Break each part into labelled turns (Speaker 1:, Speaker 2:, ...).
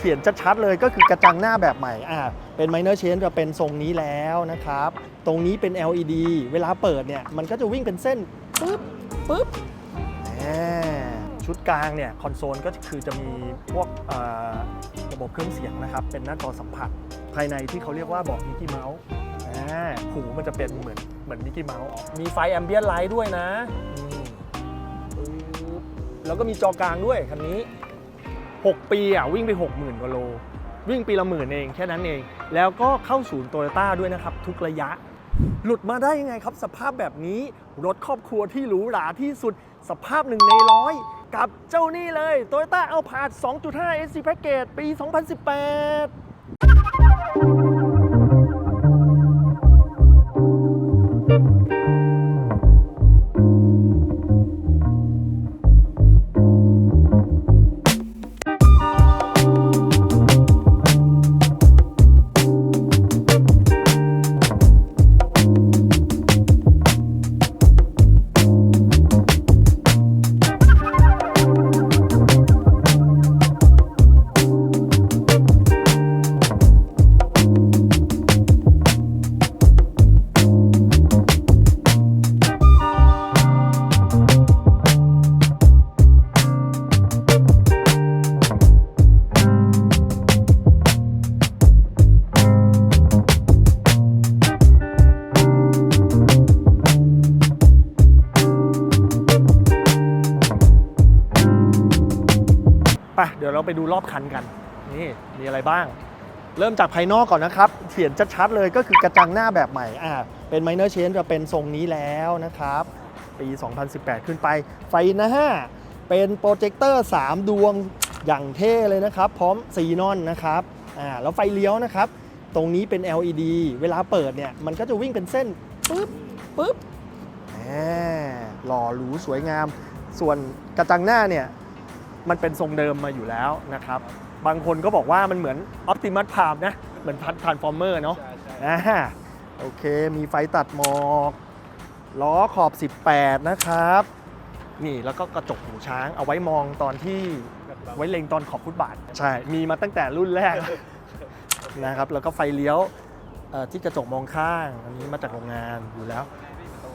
Speaker 1: เขียนชัดๆเลยก็คือกระจังหน้าแบบใหม่อ่าเป็น minor change จะเป็นทรงนี้แล้วนะครับ ตรงนี้เป็น LED เวลาเปิดเนี่ยมันก็จะวิ่งเป็นเส้นปึ๊บปึ๊บอ่ชุดกลางเนี่ยคอนโซลก็คือจะมีพวกระบบเครื่องเสียงนะครับ เป็นหน้าจอสัมผัส ภายในที่เขาเรียกว่าบาะมิกกี้เมาส์อ่หูมันจะเป็นเหมือนเหมือนมิกกี้เมาส์มีไฟแอมเบียนไลท์ด้วยนะ แล้วก็มีจอกลางด้วยคันนี้ 6 ปีอะวิ่งไป 60,000กว่าโล วิ่งปีละหมื่นเองแค่นั้นเอง แล้วก็เข้าศูนย์โตโยต้าด้วยนะครับ ทุกระยะ หลุดมาได้ยังไงครับ สภาพแบบนี้รถครอบครัวที่หรูหราที่สุดสภาพหนึ่งในร้อยกับเจ้านี่เลย Toyota a l p a r d 2.5 SC Package ปี 2018 ไปเดี๋ยวเราไปดูรอบคันกัน นี่มีอะไรบ้าง เริ่มจากภายนอกก่อนนะครับเขียนชัดๆเลยก็คือกระจังหน้าแบบใหม่อ่าเป็น minor change จะเป็นทรงนี้แล้วนะครับปี 2018 ขึ้นไป ไฟหน้าเป็นโปรเจคเตอร์ 3 ดวงอย่างเท่เลยนะครับ พร้อมซีนอนนะครับอ่าแล้วไฟเลี้ยวนะครับ ตรงนี้เป็น LED เวลาเปิดเนี่ยมันก็จะวิ่งเป็นเส้นปึ๊บปึ๊บอ่าหล่อหรูสวยงาม ส่วนกระจังหน้าเนี่ย มันเป็นทรงเดิมมาอยู่แล้วนะครับ บางคนก็บอกว่ามันเหมือน Optimus Prime นะ เหมือนพันทรานฟอร์เมอร์เนาะอ่าโอเค มีไฟตัดหมอก ล้อขอบ 18 นะครับ นี่แล้วก็กระจกหูช้างเอาไว้มองตอนที่ไว้เล็งตอนขอบฟุตบาท ใช่ มีมาตั้งแต่รุ่นแรกนะครับ แล้วก็ไฟเลี้ยวเอ่อที่กระจกมองข้าง อันนี้มาจากโรงงานอยู่แล้ว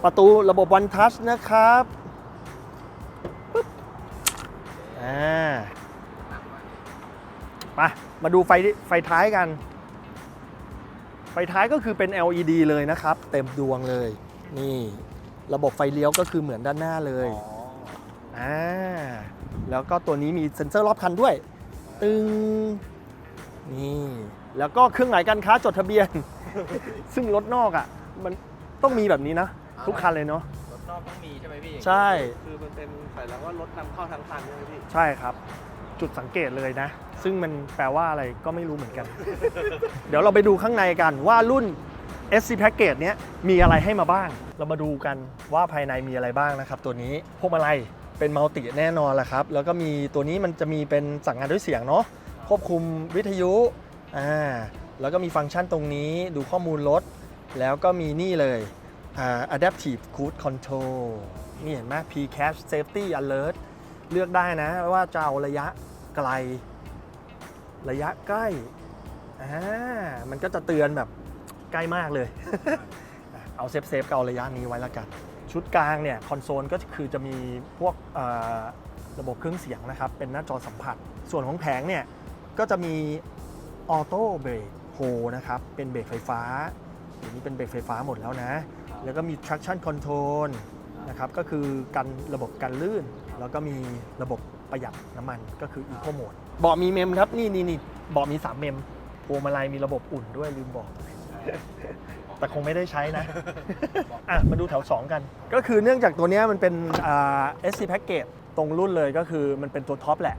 Speaker 1: ประตูระบบ One Touch นะครับ อ่าไปมาดูไฟไฟท้ายกัน ไฟท้ายก็คือเป็น LED เลยนะครับ เต็มดวงเลย นี่ ระบบไฟเลี้ยวก็คือเหมือนด้านหน้าเลยอ่าแล้วก็ตัวนี้มีเซ็นเซอร์รอบคันด้วย ตึงนี่แล้วก็เครื่องหมายการค้าจดทะเบียน ซึ่งรถนอกอะ มันต้องมีแบบนี้นะ ทุกคันเลยเนาะ
Speaker 2: รถ นอกต้องมีใช่ไหมพี่
Speaker 1: ใช่
Speaker 2: คือมันเป็นใส่แล้วว่ารถนำเข้าทางคันใช่ไหมพี่
Speaker 1: ใช่ครับ จุดสังเกตเลยนะ ซึ่งมันแปลว่าอะไรก็ไม่รู้เหมือนกัน เดี๋ยวเราไปดูข้างในกันว่ารุ่น SC Package เนี้ยมีอะไรให้มาบ้าง เรามาดูกันว่าภายในมีอะไรบ้างนะครับ ตัวนี้พวกอะไรเป็นมัลติแน่นอนแหละครับ แล้วก็มีตัวนี้มันจะมีเป็นสั่งงานด้วยเสียงเนาะควบคุมวิทยุอ่าแล้วก็มีฟังก์ชันตรงนี้ดูข้อมูลรถแล้วก็มีนี่เลยอ่า Adaptive Cruise Control นี่เห็นไหม P-Cache Safety Alert เลือกได้นะว่าจะเอาระยะไกล ระยะใกล้อ่ามันก็จะเตือนแบบใกล้มากเลย เอาเซฟเซฟก็เอาระยะนี้ไว้ละกัน ชุดกลางเนี่ย คอนโซลก็คือจะมีพวกระบบเครื่องเสียงนะครับ เป็นหน้าจอสัมผัส ส่วนของแผงเนี่ย ก็จะมีออโต้เบรกโฮนะครับ เป็นเบรกไฟฟ้า ดี๋ยวนี้เป็นเบรกไฟฟ้าหมดแล้วนะ แล้วก็มี traction control นะครับ ก็คือกันระบบกันลื่น แล้วก็มีระบบประหยัดน้ำมันก็คือ eco mode เบาะมีเมมครับ นี่นี่นี่เบาะมี 3 เมมพวงมาลัยมีระบบอุ่นด้วยลืมบอก แต่คงไม่ได้ใช้นะ อะ มาดูแถว 2 กัน ก็คือเนื่องจากตัวเนี้ยมันเป็นอ่า SC Package ตรงรุ่นเลยก็คือมันเป็นตัวท็อปแหละ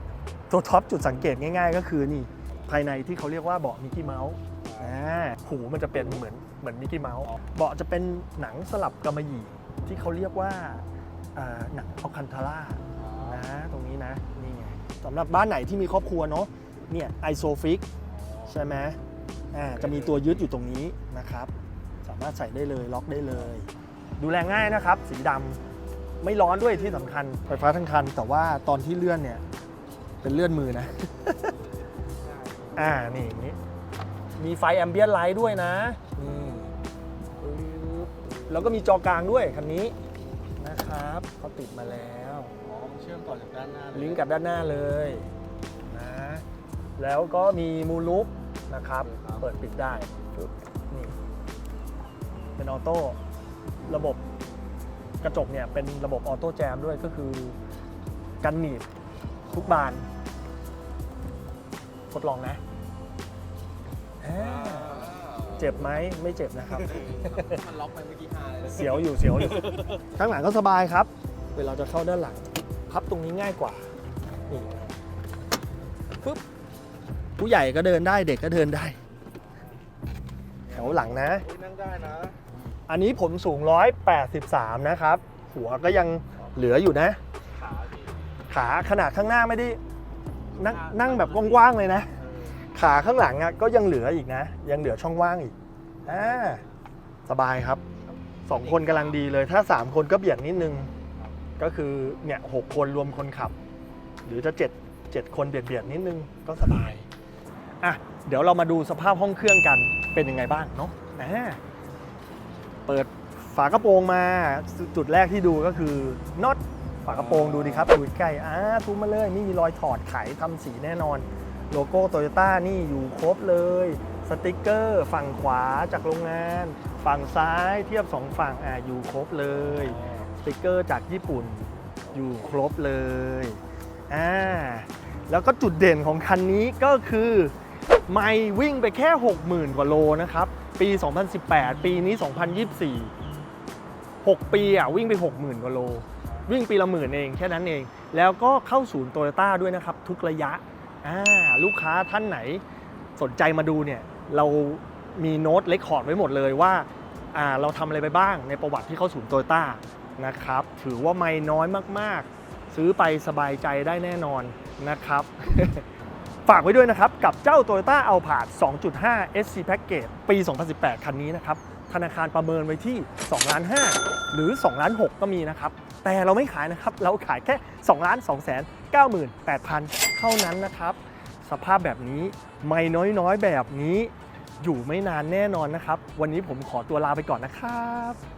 Speaker 1: ตัวท็อปจุดสังเกตง่ายๆ ก็คือนี่ภายในที่เขาเรียกว่าเบาะมิกกี้เมาส์ อ่าหูมันจะเป็นเหมือนเหมือนมิกกี้เมาส์เบาะจะเป็นหนังสลับกำมะหยี่ที่เขาเรียกว่าอ่าหนังอัลคันทาร่านะตรงนี้นะนี่ไงสำหรับบ้านไหนที่มีครอบครัวเนาะเนี่ยไอโซฟิกใช่ไหมอ่าจะมีตัวยึดอยู่ตรงนี้นะครับ สามารถใส่ได้เลยล็อกได้เลย ดูแลง่ายนะครับ สีดำไม่ร้อนด้วยที่สำคัญไฟฟ้าทั้งคัน แต่ว่าตอนที่เลื่อนเนี่ยเป็นเลื่อนมือนะ อ่านี่อย่างนี้ มีไฟแอมเบียนไลท์ด้วยนะนี่ปึ๊บแล้วก็มีจอกลางด้วยคันนี้นะครับเขาติดมาแล้ว
Speaker 2: อ๋อมันเชื่อมต่อจากด้านหน้าเลย
Speaker 1: ลิงก์กับด้านหน้าเลยนะแล้วก็มีมูลุกนะครับ เปิดปิดได้ปึ๊บนี่เป็นออโต้ระบบกระจกเนี่ยเป็นระบบออโต้แจมด้วยก็คือกันหนีบทุกบาน ทดลองนะ อ่าเจ็บไหมไม่เจ็บนะครับ
Speaker 2: มันล็อกไปเมื่อกี้ฮาเลย
Speaker 1: เสียวอยู่เสียวอยู่ ข้างหลังก็สบายครับ เวลาจะเข้าด้านหลัง พับตรงนี้ง่ายกว่า นี่ปึ๊บผู้ใหญ่ก็เดินได้เด็กก็เดินได้ แถวหลังนะ
Speaker 2: อุ๊ยนั่งได้นะ
Speaker 1: อันนี้ผมสูง 183 นะครับ หัวก็ยังเหลืออยู่นะ
Speaker 2: ขาพี่
Speaker 1: ขาขนาดข้างหน้าไม่ได้นั่งนั่งแบบกว้างๆเลยนะ ขาข้างหลังอะก็ยังเหลืออีกนะ ยังเหลือช่องว่างอีกอ่าสบายครับสองคนกำลังดีเลย ถ้า3คนก็เบียงนิดนึง ก็คือเนี่ยหกคนรวมคนขับ หรือจะ7 7คนเบียดเบียดนิดนึงก็สบายอะเดี๋ยวเรามาดูสภาพห้องเครื่องกันเป็นยังไงบ้างเนาะนะเปิดฝากระโปรงมาจุดแรกที่ดูก็คือน็อตฝากระโปรงดูดิครับดูใกล้อ่าทูมมาเลยไม่มีรอยถอดไขทำสีแน่นอน โลโก้โตโยต้านี่อยู่ครบเลย สติกเกอร์ฝั่งขวาจากโรงงาน ฝั่งซ้ายเทียบสองฝั่งอ่าอยู่ครบเลย สติกเกอร์จากญี่ปุ่นอยู่ครบเลยอ่าแล้วก็จุดเด่นของคันนี้ก็คือไม่วิ่งไปแค่ 60,000 กว่าโลนะครับ ปี 2018 ปีนี้ 2024 6 ปีอะวิ่งไป 60,000 กว่าโล วิ่งปีละหมื่นเองแค่นั้นเอง แล้วก็เข้าศูนย์โตโยต้าด้วยนะครับ ทุกระยะ ลูกค้าท่านไหนสนใจมาดูเนี่ยเรามีโน้ตเลคคอร์ดไว้หมดเลยว่าอ่าเราทำอะไรไปบ้างในประวัติที่เข้าศูนย์โตโยต้านะครับ ถือว่าไม่น้อยมากๆ ซื้อไปสบายใจได้แน่นอนนะครับ ฝากไว้ด้วยนะครับ กับเจ้า Toyota a l p a r d 2.5 SC Package ปี 2018 คันนี้นะครับ ธนาคารประเมินไว้ที่ 2 ล้าน 5 หรือ 2 ล้าน 6 ก็มีนะครับ แต่เราไม่ขายนะครับ เราขายแค่2ล้าน2แสน98,000 เท่านั้นนะครับ สภาพแบบนี้ไม่น้อยๆแบบนี้ อยู่ไม่นานแน่นอนนะครับ วันนี้ผมขอตัวลาไปก่อนนะครับ